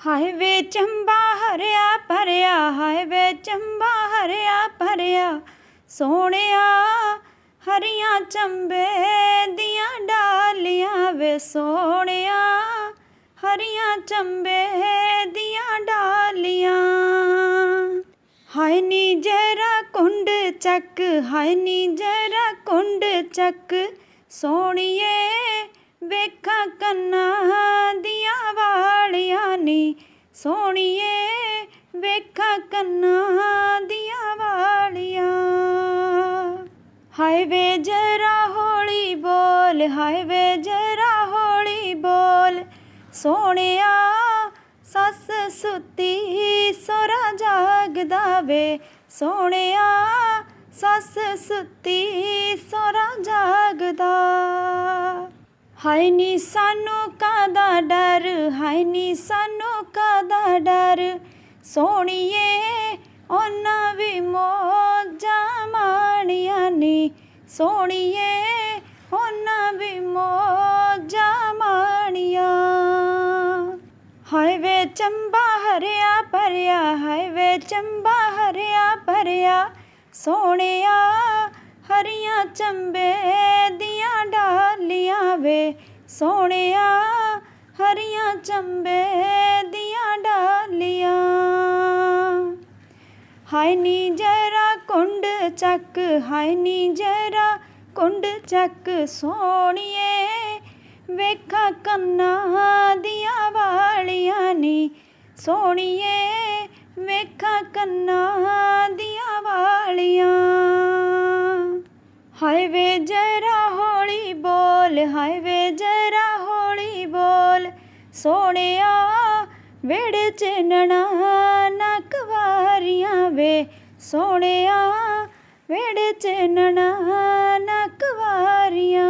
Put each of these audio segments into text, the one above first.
ਹਾਏ ਵੇ ਚੰਬਾ ਹਰਿਆ ਭਰਿਆ, ਹਾਏ ਵੇ ਚੰਬਾ ਹਰਿਆ ਭਰਿਆ। ਸੋਹਣਿਆ ਹਰੀਆਂ ਚੰਬੇ ਦੀਆਂ ਡਾਲੀਆਂ ਵੇ ਸੋਹਣਿਆ, ਹਰੀਆਂ ਚੰਬੇ ਦੀਆਂ ਡਾਲੀਆਂ। ਹਾਏ ਨੀ ਜਰਾ ਕੁੰਡ ਚੱਕ, ਹਾਏ ਨੀ ਜਰਾ ਕੁੰਡ ਚੱਕ, ਸੋਹਣੀਏ ਵੇਖਾਂ ਕੰਨਾਂ ਦੀਆਂ ਵਾਲੀਆਂ ਨੀ। ਸੋਹਣੀਏ ਵੇਖਾਂ ਕੰਨਾਂ ਦੀਆਂ ਵਾਲੀਆਂ। ਹਾਏ ਵੇ ਜਰਾ ਹੌਲੀ ਬੋਲ, ਹਾਏ ਵੇ ਜਰਾ ਹੌਲੀ ਬੋਲ। ਸੋਹਣਿਆ ਸੱਸ ਸੁੱਤੀ, ਸੋਰਾ ਜਾਗਦਾ ਵੇ। ਸੋਹਣਿਆ ਸੱਸ ਸੁੱਤੀ, ਸੋਰਾ ਜਾਗਦਾ ਹਾਏ ਨੀ ਸਾਨੂੰ ਕਾਦਾ ਡਰ, ਹਾਏ ਨੀ ਸਾਨੂੰ ਕਾਦਾ ਡਰ। ਸੋਹਣੀਏ, ਉਹਨਾਂ ਵੀ ਮੋਜਾਂ ਮਾਣੀਆਂ ਨੀ। ਸੋਹਣੀਏ, ਉਹਨਾਂ ਵੀ ਮੋਜਾਂ ਮਾਣੀਆਂ। ਹਾਏ ਵੇ ਚੰਬਾ ਹਰਿਆ ਭਰਿਆ, ਹਾਏ ਵੇ ਚੰਬਾ ਹਰਿਆ ਭਰਿਆ। ਸੋਹਣਿਆ, ਹਰੀਆਂ ਚੰਬੇ ਸੋਹਣਿਆ, ਹਰੀਆਂ ਚੰਬੇ ਦੀਆਂ ਡਾਲੀਆਂ। ਹਾਏ ਨੀ ਜਰਾ ਕੁੰਡ ਚੱਕ, ਹਾਏ ਨੀ ਜਰਾ ਕੁੰਡ ਚੱਕ ਸੋਹਣੀਏ। ਵੇਖਾਂ ਕੰਨਾਂ ਦੀਆਂ ਵਾਲੀਆਂ ਨੀ ਸੋਹਣੀਏ। ਵੇਖਾਂ ਕੰਨਾਂ ਦੀਆਂ ਵਾਲੀਆਂ। ਹਾਏ ਵੇ ਜਰਾ ਹੌਲੀ ਬੋਲ, ਹਾਏ ਵੇ ਜਰਾ ਸੋਹਣਿਆ ਵਿੜ ਚ ਨਣਾ ਨਕਵਾਰੀਆਂ ਵੇ। ਸੋਹਣਿਆ ਵਿੜ ਚ ਨਣਾ ਨਕਵਾਰੀਆਂ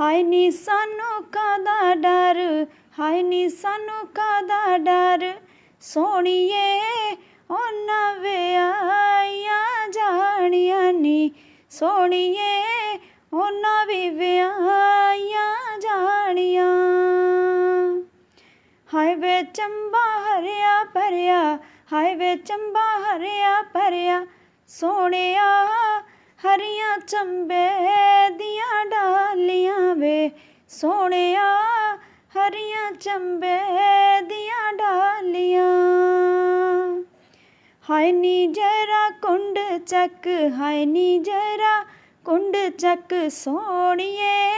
ਹਾਏ ਨੀ ਸਾਨੂੰ ਕਾਦਾ ਡਰ, ਹਾਏ ਨੀ ਸਾਨੂੰ ਕਾਦਾ ਡਰ। ਸੋਹਣੀਏ, ਉਹਨਾਂ ਵੇ ਵਿਆਹੀਆਂ ਜਾਣੀਆਂ ਨੀ। ਸੋਹਣੀਏ, ਉਹਨਾਂ ਵੀ ਹਾਏ ਵੇ ਚੰਬਾ ਹਰਿਆ ਭਰਿਆ, ਹਾਏ ਵੇ ਚੰਬਾ ਹਰਿਆ ਭਰਿਆ, ਸੋਹਣਿਆ ਹਰੀਆਂ ਚੰਬੇ ਦੀਆਂ ਡਾਲੀਆਂ ਵੇ, ਸੋਹਣਿਆ ਹਰੀਆਂ ਚੰਬੇ ਦੀਆਂ ਡਾਲੀਆਂ। ਹਾਏ ਨੀ ਜਰਾ ਕੁੰਡ ਚੱਕ, ਹਾਏ ਨੀ ਜਰਾ ਕੁੰਡ ਚੱਕ, ਸੋਹਣੀਏ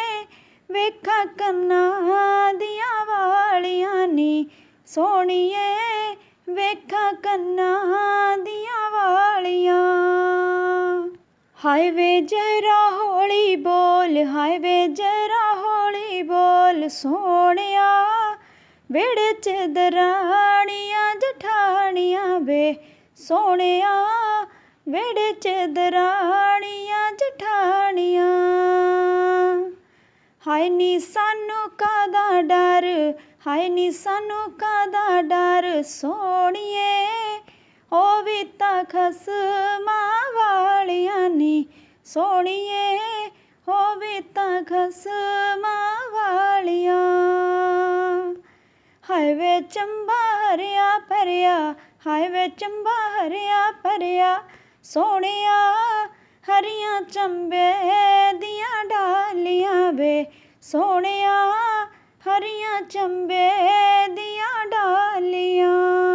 ਵੇਖਾਂ ਕੰਨਾਂ ਦੀਆਂ ਵਾਲੀਆਂ ਨੀ। ਸੋਹਣੀਏ, ਵੇਖਾਂ ਕੰਨਾਂ ਦੀਆਂ ਵਾਲੀਆਂ। ਹਾਏ ਵੇ ਜਰਾ ਹੌਲੀ ਬੋਲ, ਹਾਏ ਵੇ ਜਰਾ ਹੌਲੀ ਬੋਲ। ਸੋਹਣਿਆ ਵਿੜ ਚ ਦਰਾਣੀਆਂ ਜਠਾਣੀਆਂ ਵੇ। ਸੋਹਣਿਆ ਵਿੜ ਚ ਦਰਾਣੀਆਂ ਜਠਾਣੀਆਂ। ਹਾਏ ਨੀ ਸਾਨੂੰ ਕਾਦਾ ਡਰ, ਹਾਏ ਨੀ ਸਾਨੂੰ ਕਾਦਾ ਡਰ ਸੋਹਣੀਏ ਹੋ ਵੀ ਤਾਂ ਖਸਮਾਂ ਵਾਲੀਆਂ ਨੀ ਸੋਹਣੀਏ ਹੋ ਵੀ ਤਾਂ ਖਸਮਾਂ ਵਾਲੀਆਂ। ਹਾਏ ਵੇ ਚੰਬਾ ਹਰਿਆ ਭਰਿਆ, ਹਾਏ ਵੇ ਚੰਬਾ ਹਰਿਆ ਭਰਿਆ, ਸੋਹਣਿਆ ਹਰੀਆਂ ਚੰਬੇ ਦੀਆਂ ਡਾਲੀਆਂ ਵੇ। ਸੋਹਣਿਆ ਹਰੀਆਂ ਚੰਬੇ ਦੀਆਂ ਡਾਲੀਆਂ।